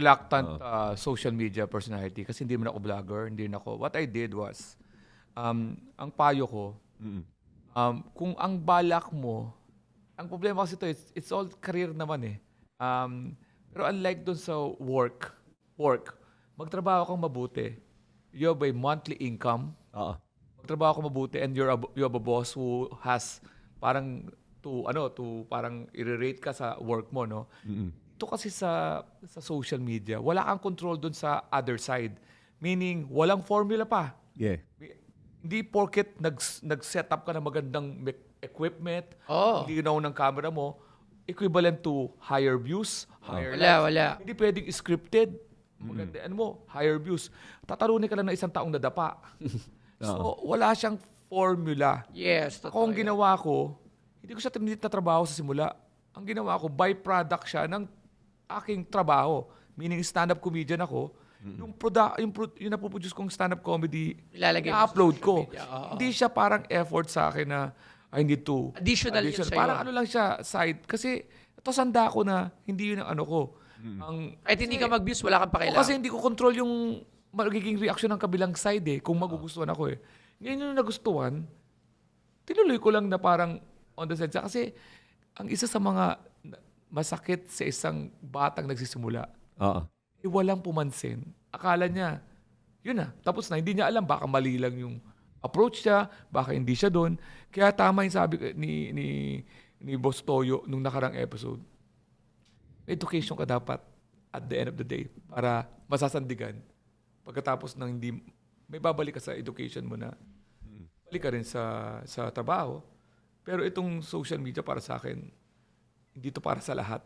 reluctant uh, social media personality kasi hindi man ako vlogger, hindi rin ako. What I did was, um, ang payo ko, Mm-mm. um, kung ang balak mo, ang problema kasi ito, it's, it's all career naman eh. Um, pero unlike dun sa work, work, magtrabaho kang mabuti. You have a monthly income, Oo. magtrabaho ka mabuti and you're a, you have a boss who has parang to ano to parang i-rate ka sa work mo no Mm-mm. Ito kasi sa sa social media wala kang control dun sa other side meaning walang formula pa Yeah. hindi porket nag nag-set up ka ng magandang me- equipment Oo. hindi ginaw ng camera mo equivalent to higher views higher Wala, likes. wala. hindi pwedeng scripted maganda ano mo higher views tatalunin ka lang ng isang taong nadapa so wala siyang formula Yes, ako ang totoo yan. ginawa ko, hindi ko siya tinit na trabaho sa simula. Ang ginawa ko, byproduct siya ng aking trabaho. Meaning stand-up comedian ako. Yung, proda, yung, pro, yung napoproduce kong stand-up comedy, Ilalagay upload ko. media, oo. Hindi siya parang effort sa akin na I need to. Additional yun sa'yo. Parang ano lang siya, side. Kasi ito sanda ko na hindi yun ang ano ko. Ang, Kahit hindi ka mag-views, wala kang pakialam. kasi hindi ko control yung magiging reaction ng kabilang side eh, kung magugustuhan ako eh. Ngayon yung nagustuhan, tinuloy ko lang na parang on the side. Kasi ang isa sa mga masakit sa isang batang nagsisimula, Oo. eh walang pumansin. Akala niya, yun na, tapos na. Hindi niya alam, baka mali lang yung approach niya, baka hindi siya doon. Kaya tama yung sabi ni, ni, ni Boss Toyo nung nakarang episode. Education ka dapat at the end of the day para masasandigan. Pagkatapos ng hindi, may babalik ka sa education mo na balik ka rin sa, sa trabaho. Pero itong social media para sa akin, hindi to para sa lahat.